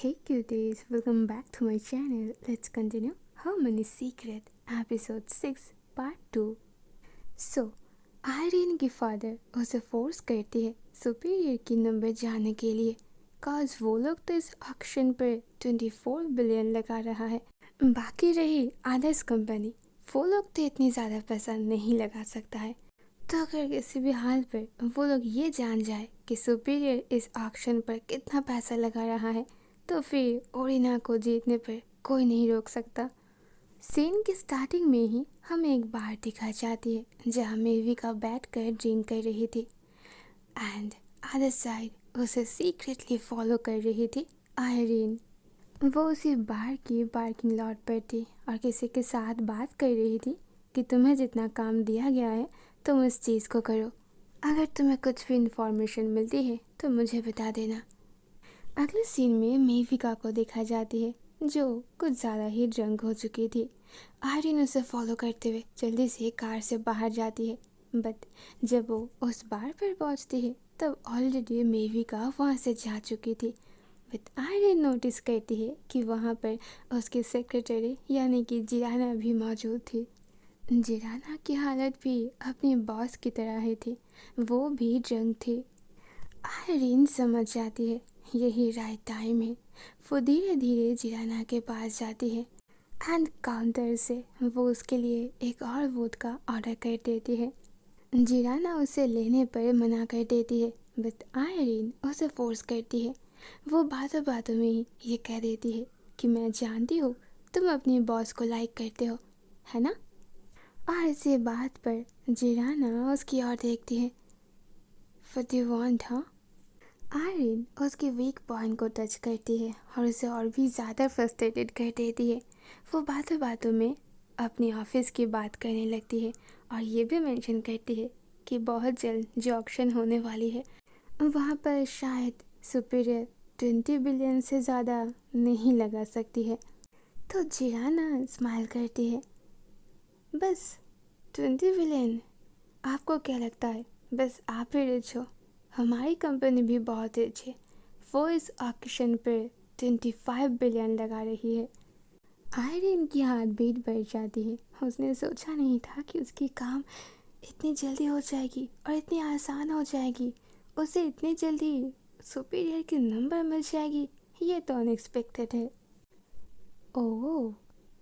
Hey cuties, welcome back to my channel. Let's continue. Harmony Secret episode 6 part 2. So, Irene की father उसे force करती है superior की number जाने के लिए। काज वो लोग तो इस ऑक्शन पर 24 बिलियन लगा रहा है। बाकी रही आदर्स कंपनी वो लोग तो इतनी ज़्यादा पैसा नहीं लगा सकता है। तो अगर किसी भी हाल पर वो लोग ये जान जाए कि सुपीरियर इस ऑक्शन पर कितना पैसा लगा रहा है तो फिर ओरिना को जीतने पर कोई नहीं रोक सकता। सीन की स्टार्टिंग में ही हमें एक बार दिखा जाती है, जहाँ मेवी का बैठ कर ड्रिंक कर रही थी। एंड अदर साइड उसे सीक्रेटली फॉलो कर रही थी आयरीन वो उसी बार की पार्किंग लॉट पर थी और किसी के साथ बात कर रही थी कि तुम्हें जितना काम दिया गया है, तुम उस चीज़ को करो। अगर तुम्हें कुछ भी इंफॉर्मेशन मिलती है तो मुझे बता देना। अगले सीन में मेविका को देखा जाती है, जो कुछ ज़्यादा ही ड्रंक हो चुकी थी। आयरिन उसे फॉलो करते हुए जल्दी से कार से बाहर जाती है बट जब वो उस बार पर पहुँचती है, तब ऑलरेडी मेविका वहाँ से जा चुकी थी। बट आयरिन नोटिस करती है कि वहाँ पर उसकी सेक्रेटरी यानी कि जिराना भी मौजूद थी। जिराना की हालत भी अपनी बॉस की तरह ही थी, वो भी ड्रंक थी। आयरिन समझ जाती है यही राइट टाइम है वो धीरे धीरे जिराना के पास जाती है एंड काउंटर से वो उसके लिए एक और वोट का ऑर्डर कर देती है। जिराना उसे लेने पर मना कर देती है बट आयरीन उसे फोर्स करती है। वो बातों बातों में ही ये कह देती है कि मैं जानती हूँ तुम अपनी बॉस को लाइक करते हो, है ना? और इसी बात पर जिराना उसकी ओर देखती है। फटी वॉन्ट हाँ आयरिन उसके वीक पॉइंट को टच करती है और उसे और भी ज़्यादा फ्रस्ट्रेटेड कर देती है। वो बातों बातों में अपनी ऑफ़िस की बात करने लगती है और ये भी मेंशन करती है कि बहुत जल्द जो ऑप्शन होने वाली है, वहाँ पर शायद सुपीरियर ट्वेंटी बिलियन से ज़्यादा नहीं लगा सकती है। तो जिराना स्माइल करती है। बस ट्वेंटी बिलियन आपको क्या लगता है? बस आप ही रिच हो। हमारी कंपनी भी बहुत रिच है। वो इस ऑक्शन पर ट्वेंटी फाइव बिलियन लगा रही है। आयरिन की हाथ बीट बढ़ जाती है। उसने सोचा नहीं था कि उसकी काम इतनी जल्दी हो जाएगी और इतनी आसान हो जाएगी। उसे इतनी जल्दी सुपीरियर की नंबर मिल जाएगी। ये तो अनएक्सपेक्टेड है। ओह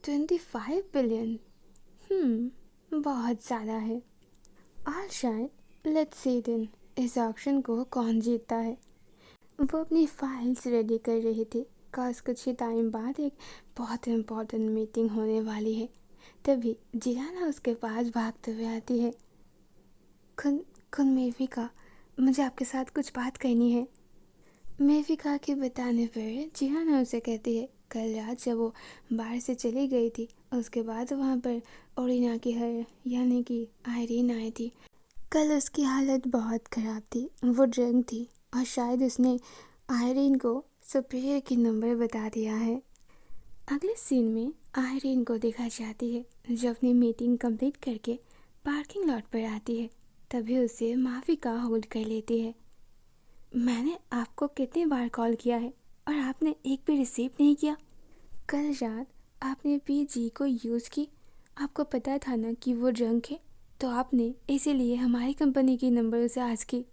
ट्वेंटी फाइव बिलियन बहुत ज़्यादा है। और शायद लेट्स सी दिन इस ऑप्शन को कौन जीतता है? वो अपनी फाइल्स रेडी कर रही थी। काश कुछ ही टाइम बाद एक बहुत इम्पोर्टेंट मीटिंग होने वाली है। तभी जिराना उसके पास भागते हुए आती है। खुन खुन मेविका, मुझे आपके साथ कुछ बात करनी है। मेविका के बताने पर जिराना उसे कहती है, कल रात जब वो बाहर से चली गई थी, उसके बाद वहाँ पर ओरिना की हर, यानी कि आयरीन आई थी। कल उसकी हालत बहुत ख़राब थी। वो ड्रंक थी और शायद उसने आयरीन को सुपीरियर की नंबर बता दिया है। अगले सीन में आयरीन को देखा जाती है, जो अपनी मीटिंग कंप्लीट करके पार्किंग लॉट पर आती है। तभी उसे माफ़ी का होल्ड कर लेती है। मैंने आपको कितनी बार कॉल किया है और आपने एक भी रिसीव नहीं किया। कल रात आपने पी जी को यूज़ की। आपको पता था ना कि वो ड्रंक है? तो आपने इसीलिए हमारी कंपनी की नंबर से आज की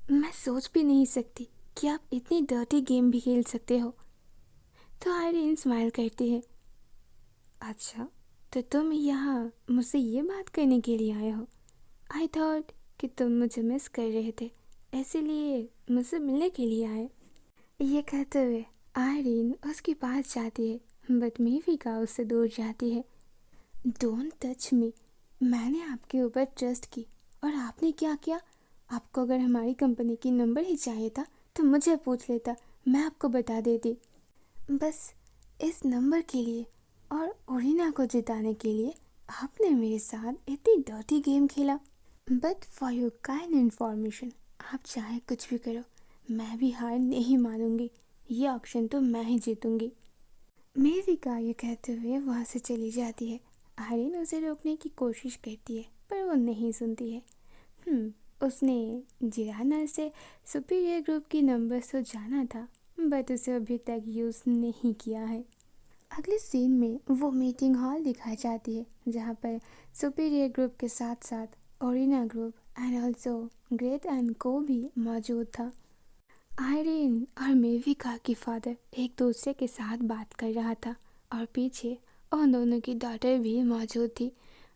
मैं सोच भी नहीं सकती कि आप इतनी डर्टी गेम भी खेल सकते हो। तो आयरीन स्माइल करती है। अच्छा तो तुम यहाँ मुझसे ये बात करने के लिए आए हो। आई थॉट कि तुम मुझे मिस कर रहे थे, इसीलिए मुझसे मिलने के लिए आए। ये कहते हुए आयरीन उसके पास जाती है बट मेवी का उससे दूर जाती है। डोंट टच मी मैंने आपके ऊपर ट्रस्ट की और आपने क्या किया? आपको अगर हमारी कंपनी की नंबर ही चाहिए था तो मुझे पूछ लेता। मैं आपको बता देती। बस इस नंबर के लिए और ओरिना को जिताने के लिए आपने मेरे साथ इतनी डर्टी गेम खेला। But for your kind information आप चाहे कुछ भी करो, मैं भी हार नहीं मानूँगी। ये ऑप्शन तो मैं ही जीतूँगी। मेरी का ये कहते हुए वहाँ से चली जाती है। आर्यन उसे रोकने की कोशिश करती है पर वो नहीं सुनती है। हम्म, उसने जिराना से सुपीरियर ग्रुप की नंबर तो जाना था बट उसे अभी तक यूज़ नहीं किया है। अगले सीन में वो मीटिंग हॉल दिखाई जाती है जहाँ पर सुपीरियर ग्रुप के साथ साथ Orina group and also great end को भी मौजूद था। आयरिन और मेविका की फादर एक दूसरे के साथ बात कर रहा था और पीछे उन दोनों की डॉटर भी मौजूद थी।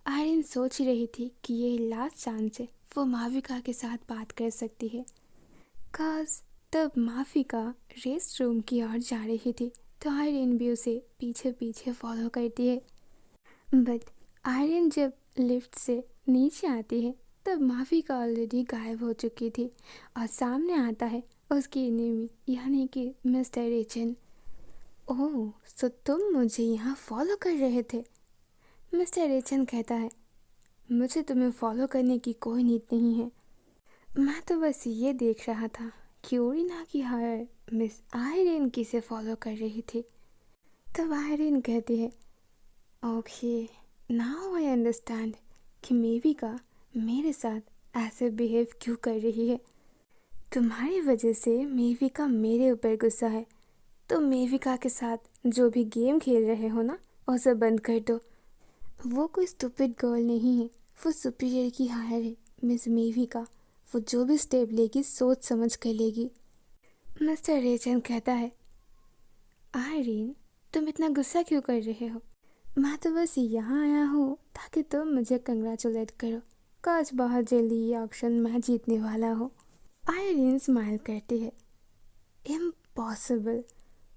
आयरिन सोच रही थी कि ये लास्ट चांस है। वो माविका के साथ बात कर सकती है। काज तब माफिका रेस्ट रूम की ओर जा रही थी। तो आयरिन भी उसे पीछे पीछे फॉलो करती है। बट आयरिन जब लिफ्ट से नीचे आती है, तब माफिका ऑलरेडी गायब हो चुकी थी। और सामने आता है उसकी एनिमी यानी कि मिस्टर एचन ओह सो तुम मुझे यहाँ फॉलो कर रहे थे। मिस्टर एचन कहता है, मुझे तुम्हें फॉलो करने की कोई नीड नहीं है। मैं तो बस ये देख रहा था कि ओरिना की हायर मिस आयरिन किसे फॉलो कर रही थी। तब आयरिन कहती है ओके नाउ आई अंडरस्टैंड कि मेवी का मेरे साथ ऐसे बिहेव क्यों कर रही है। तुम्हारी वजह से मेविका मेरे ऊपर गुस्सा है। तो मेविका के साथ जो भी गेम खेल रहे हो ना, उसे बंद कर दो। वो कोई स्टूपिड गर्ल नहीं है। वो सुपीरियर की हायर है मिस मेविका वो जो भी स्टेप लेगी, सोच समझ कर लेगी। मिस्टर रेचन कहता है, आयरीन, तुम इतना गुस्सा क्यों कर रहे हो? मैं तो बस यहाँ आया हूँ ताकि तुम मुझे कंग्रेचुलेट करो। काश बहुत जल्दी ये ऑप्शन मैं जीतने वाला हूँ। आयरीन स्माइल करती है इम्पॉसिबल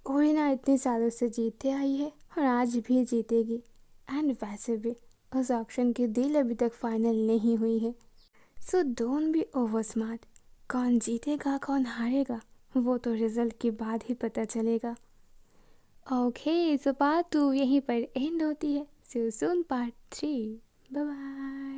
ओरिना इतने सालों से जीतते आई है और आज भी जीतेगी। एंड वैसे भी, उस ऑप्शन की डील अभी तक फाइनल नहीं हुई है। So don't be over smart कौन जीतेगा, कौन हारेगा, वो तो रिज़ल्ट के बाद ही पता चलेगा। ओके सो पार्ट टू यहीं पर एंड होती है। सो सुन पार्ट थ्री बाय